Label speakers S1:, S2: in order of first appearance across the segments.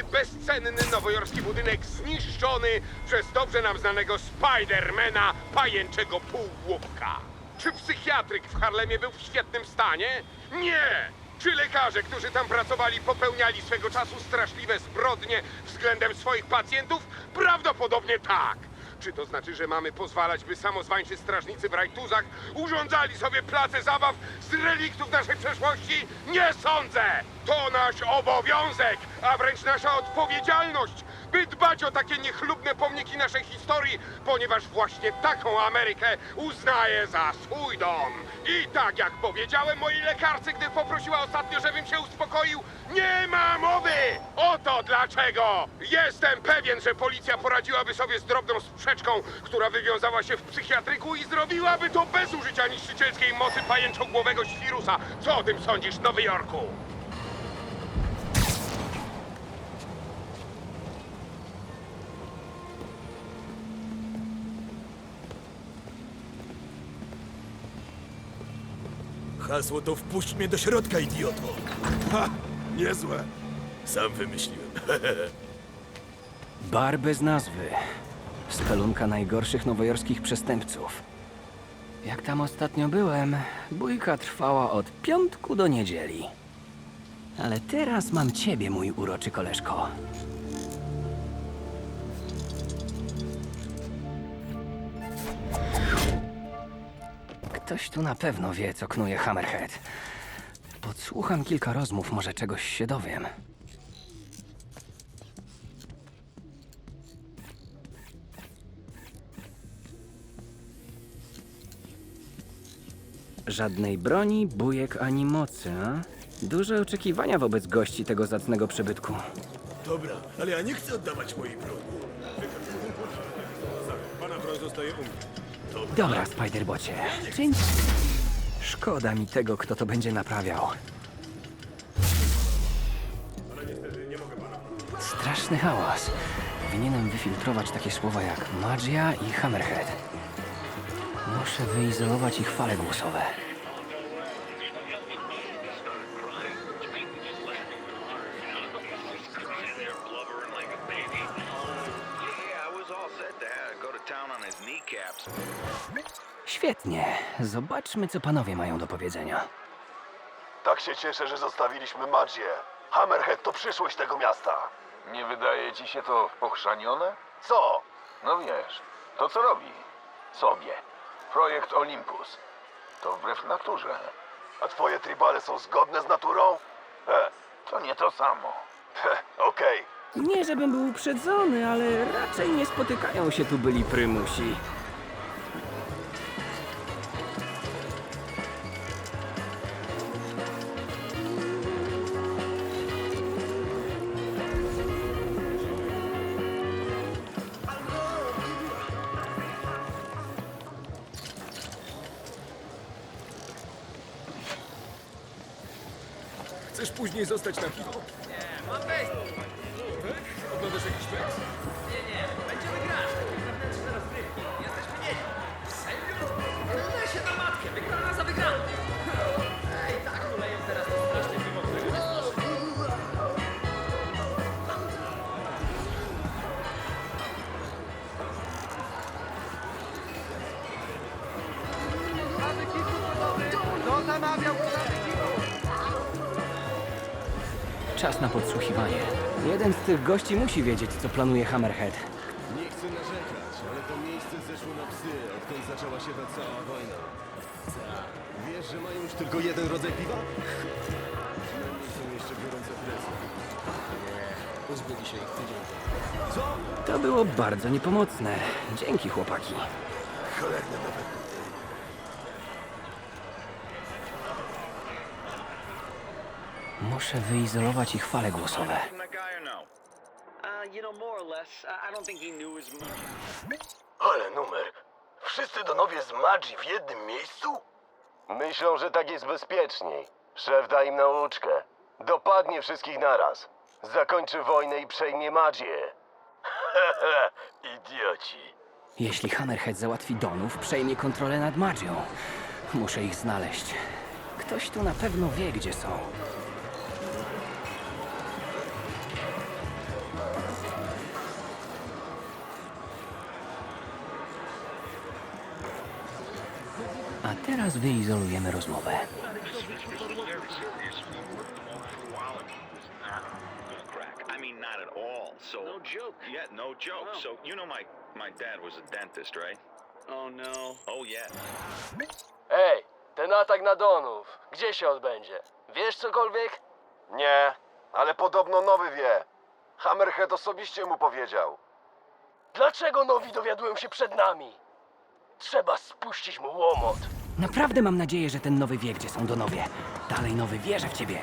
S1: Kolejny bezcenny nowojorski budynek zniszczony przez dobrze nam znanego Spidermana, pajęczego półgłówka. Czy psychiatryk w Harlemie był w świetnym stanie? Nie! Czy lekarze, którzy tam pracowali, popełniali swego czasu straszliwe zbrodnie względem swoich pacjentów? Prawdopodobnie tak. Czy to znaczy, że mamy pozwalać, by samozwańczy strażnicy w rajtuzach urządzali sobie place zabaw z reliktów naszej przeszłości? Nie sądzę! To nasz obowiązek, a wręcz nasza odpowiedzialność, by dbać o takie niechlubne pomniki naszej historii, ponieważ właśnie taką Amerykę uznaję za swój dom. I tak jak powiedziałem mojej lekarce, gdy poprosiła ostatnio, żebym się uspokoił, nie ma mowy! Oto dlaczego! Jestem pewien, że policja poradziłaby sobie z drobną sprzeczką, która wywiązała się w psychiatryku i zrobiłaby to bez użycia niszczycielskiej mocy pajęczogłowego świrusa. Co o tym sądzisz, Nowy Jorku?
S2: Hasło to wpuść mnie do środka, idioto. Ha! Niezłe. Sam wymyśliłem.
S3: Bar bez nazwy. Spelunka najgorszych nowojorskich przestępców. Jak tam ostatnio byłem, bójka trwała od piątku do niedzieli. Ale teraz mam ciebie, mój uroczy koleżko. Ktoś tu na pewno wie, co knuje Hammerhead. Podsłucham kilka rozmów, może czegoś się dowiem. Żadnej broni, bujek ani mocy, a? Duże oczekiwania wobec gości tego zacnego przybytku.
S2: Dobra, ale ja nie chcę oddawać mojej broni. Pana broń zostaje u mnie.
S3: Dobra, Spiderbocie. Czyń... Szkoda mi tego, kto to będzie naprawiał. Straszny hałas. Powinienem wyfiltrować takie słowa jak magia i hammerhead. Muszę wyizolować ich fale głosowe. Świetnie. Zobaczmy, co panowie mają do powiedzenia.
S4: Tak się cieszę, że zostawiliśmy Magię. Hammerhead to przyszłość tego miasta.
S5: Nie wydaje ci się to pochrzanione?
S4: Co?
S5: No wiesz, to co robi? Sobie. Projekt Olympus. To wbrew naturze.
S4: A twoje tribale są zgodne z naturą? E,
S5: To nie to samo.
S4: he, okej.
S3: Nie, żebym był uprzedzony, ale raczej nie spotykają się tu byli prymusi.
S2: Chcesz później zostać na piwo? Nie, mam wejść. Oglądasz jakiś mecz?
S3: Czas na podsłuchiwanie. Jeden z tych gości musi wiedzieć, co planuje Hammerhead.
S6: Nie chcę narzekać, ale to miejsce zeszło na psy, odkąd zaczęła się ta cała wojna. Wiesz, że mają już tylko jeden rodzaj piwa? Przynajmniej są jeszcze gorące presy.
S7: Pozbyli się ich tydzień.
S3: To było bardzo niepomocne. Dzięki, chłopaki.
S2: Cholerne nowe
S3: Muszę wyizolować ich fale głosowe.
S8: Uh.
S4: Ale numer. Wszyscy donowie z Magii w jednym miejscu? Myślą, że tak jest bezpieczniej. Szef da im nauczkę. Dopadnie wszystkich naraz. Zakończy wojnę i przejmie Magię. Idioci.
S3: Jeśli Hammerhead załatwi Donów, przejmie kontrolę nad magią. Muszę ich znaleźć. Ktoś tu na pewno wie, gdzie są. Teraz wyizolujemy rozmowę.
S9: Crack. I mean, not at all. So
S8: No joke.
S9: Yeah, no joke.
S8: Wow.
S9: So you know my my dad was a dentist, right?
S8: Oh no.
S9: Oh yeah.
S4: Ej, ten atak na Donów, gdzie się odbędzie? Wiesz cokolwiek?
S6: Nie, ale podobno nowy wie. Hammerhead osobiście mu powiedział.
S4: Dlaczego nowi dowiadują się przed nami? Trzeba spuścić mu łomot.
S3: Naprawdę mam nadzieję, że ten nowy wie, gdzie są Donowie. Dalej nowy wierzę w ciebie.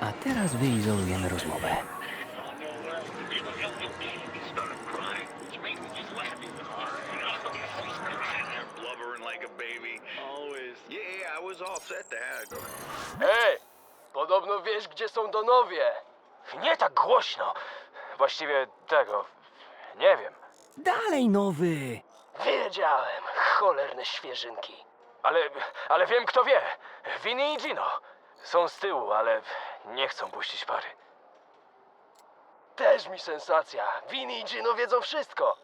S3: A teraz wyizolujemy rozmowę.
S9: Blubbering like a baby.
S8: Always.
S9: Yeah, yeah, I was all set to have go.
S4: Ej, podobno wiesz, gdzie są Donowie. Nie tak głośno. Właściwie tego, nie wiem.
S3: Dalej nowy!
S4: Wiedziałem, cholerne świeżynki. Ale, ale wiem kto wie. Vinny i Gino. Są z tyłu, ale nie chcą puścić pary. Też mi sensacja. Vinny i Gino wiedzą wszystko.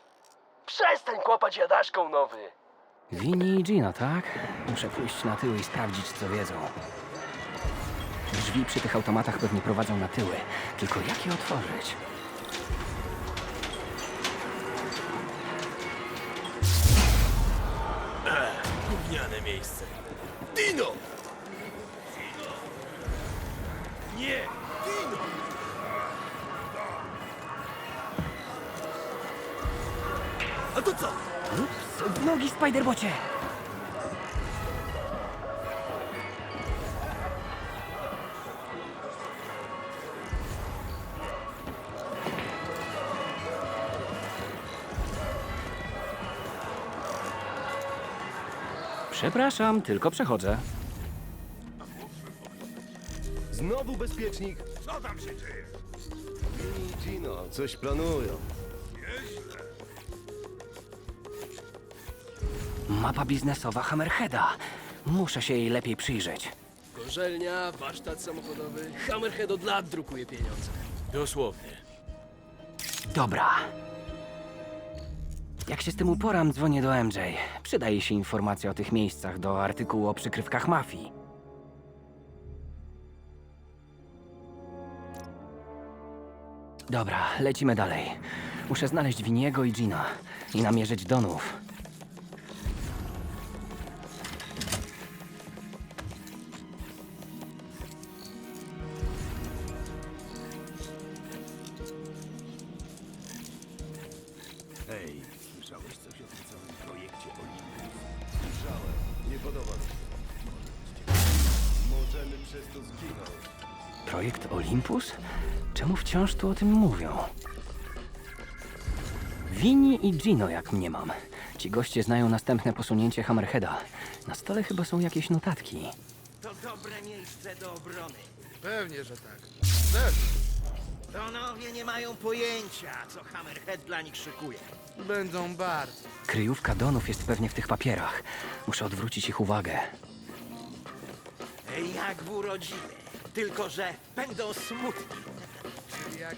S4: Przestań kłapać jadaszką, nowy.
S3: Winnie i Gino, tak? Muszę pójść na tyły i sprawdzić, co wiedzą. Drzwi przy tych automatach pewnie prowadzą na tyły. Tylko jak je otworzyć?
S2: Gówniane miejsce. Dino! Nie! Dino! A to co?
S3: Ups, w nogi, Spiderbocie! Przepraszam, tylko przechodzę.
S6: Znowu bezpiecznik.
S2: Co tam się dzieje?
S6: Gino, coś planują.
S3: Mapa biznesowa Hammerheada. Muszę się jej lepiej przyjrzeć.
S7: Gorzelnia, warsztat samochodowy. Hammerhead od lat drukuje pieniądze.
S2: Dosłownie.
S3: Dobra. Jak się z tym uporam, dzwonię do MJ. Przydaje się informacja o tych miejscach do artykułu o przykrywkach mafii. Dobra, lecimy dalej. Muszę znaleźć Winiego i Gina i namierzyć Donów. Projekt Olympus? Czemu wciąż tu o tym mówią? Winni i Gino, jak mnie mam. Ci goście znają następne posunięcie Hammerheada. Na stole chyba są jakieś notatki.
S10: To dobre miejsce do obrony.
S2: Pewnie, że tak. Pewnie.
S10: Donowie nie mają pojęcia, co Hammerhead dla nich szykuje.
S2: Będą bardzo.
S3: Kryjówka Donów jest pewnie w tych papierach. Muszę odwrócić ich uwagę.
S10: Jak w urodziny. Tylko, że będą smutni.
S2: Czyli jak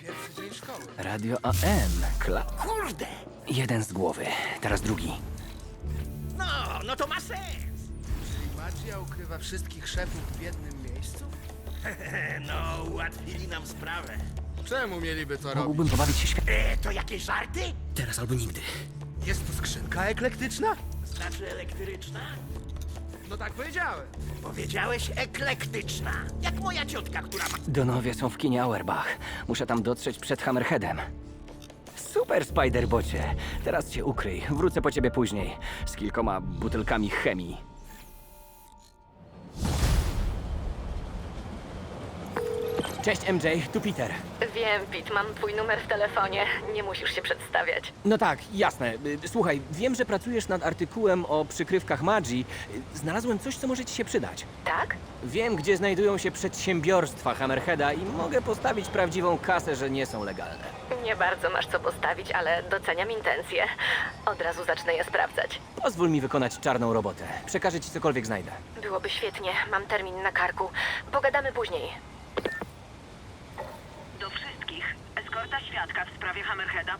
S2: pierwszy dzień szkoły.
S3: Radio AM. Kla...
S10: Kurde!
S3: Jeden z głowy, teraz drugi.
S10: No, no to ma sens.
S2: Czyli Magia ukrywa wszystkich szefów w jednym miejscu?
S10: No, ułatwili nam sprawę.
S2: Czemu mieliby to robić?
S3: Mógłbym pobawić się świat...
S10: E, to jakieś żarty?
S3: Teraz albo nigdy.
S2: Jest tu skrzynka eklektyczna?
S10: Znaczy elektryczna?
S2: No tak powiedziałem.
S10: Powiedziałeś eklektyczna. Jak moja ciotka, która ma...
S3: Donowie są w kinie Auerbach. Muszę tam dotrzeć przed Hammerheadem. Super, Spiderbocie. Teraz cię ukryj. Wrócę po ciebie później. Z kilkoma butelkami chemii. Cześć MJ, tu Peter.
S11: Wiem, Pete, mam twój numer w telefonie. Nie musisz się przedstawiać.
S3: No tak, jasne. Y, Słuchaj, wiem, że pracujesz nad artykułem o przykrywkach magii. Y, Znalazłem coś, co może ci się przydać.
S11: Tak?
S3: Wiem, gdzie znajdują się przedsiębiorstwa Hammerheada i mogę postawić prawdziwą kasę, że nie są legalne.
S11: Nie bardzo masz co postawić, ale doceniam intencje. Od razu zacznę je sprawdzać.
S3: Pozwól mi wykonać czarną robotę. Przekażę ci cokolwiek znajdę.
S11: Byłoby świetnie. Mam termin na karku. Pogadamy później.
S12: Do wszystkich. Eskorta świadka w sprawie Hammerheada.